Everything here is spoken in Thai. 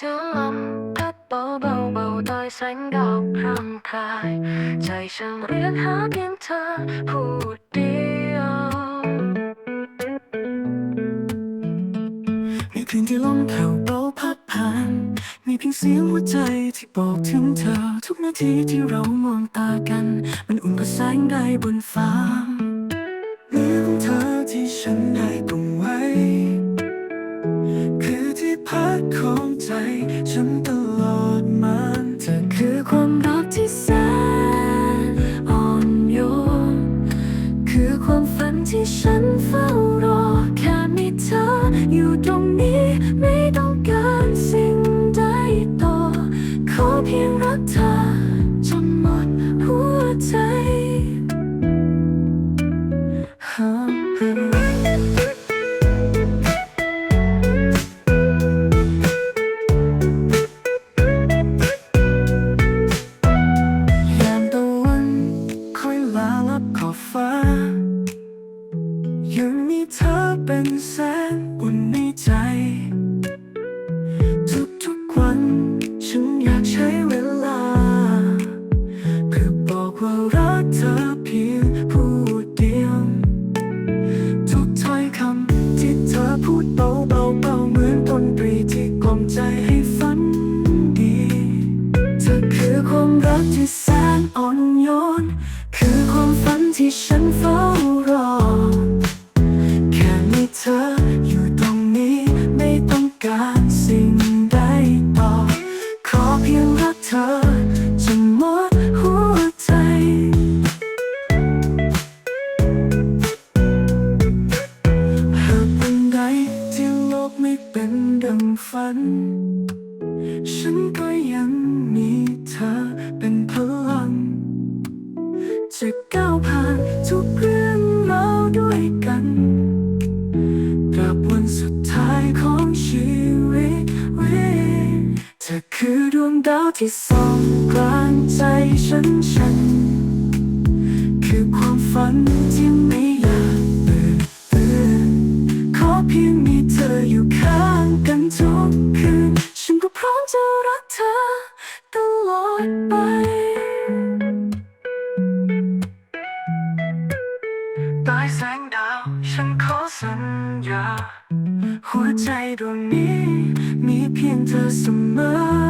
เสียงลมพัดเบาเบาเบาๆโดยแสงดาวพรำพราย ใจฉันเรียกหาเพียงเธอผู้เดียวมีเพียงที่ลมแผ่วเบาพัดผ่าน มีเพียงเสียงหัวใจที่บอกถึงเธอ ทุกนาทีที่เรามองตากัน มันอุ่นกว่าแสงได้บนฟ้า ที่พักของใจฉันตลอดมาเธอคือความรักที่แสนอ่อนโยน คือความฝันที่ฉันเฝ้ารอ แค่มีเธออยู่ตรงนี้ไม่ต้องการสิ่งใดต่อ ขอเพียงรักเธอ รักที่แสนอ่อนโยน คือความฝันที่ฉันเฝ้ารอ แค่มีเธออยู่ตรงนี้ไม่ต้องการสิ่งใดต่อ ขอเพียงรักเธอจนหมดหัวใจ หากวันใดที่โลกไม่เป็นดังฝัน ฉันก็ยังมี จะก้าวผ่านทุกเรื่องราวด้วยกันตราบวันสุดท้ายของชีวิตเธอคือดวงดาวที่ส่องกลางใจฉันฉัน คือความฝันที่ไม่อยากเปิดเตือนขอเพียงมีเธออยู่ข้างกันทุกคืน ฉันก็พร้อมจะรักเธอตลอดไป แสงดาว ฉันขอสัญญา หัวใจดวงนี้ มีเพียงเธอเสมอ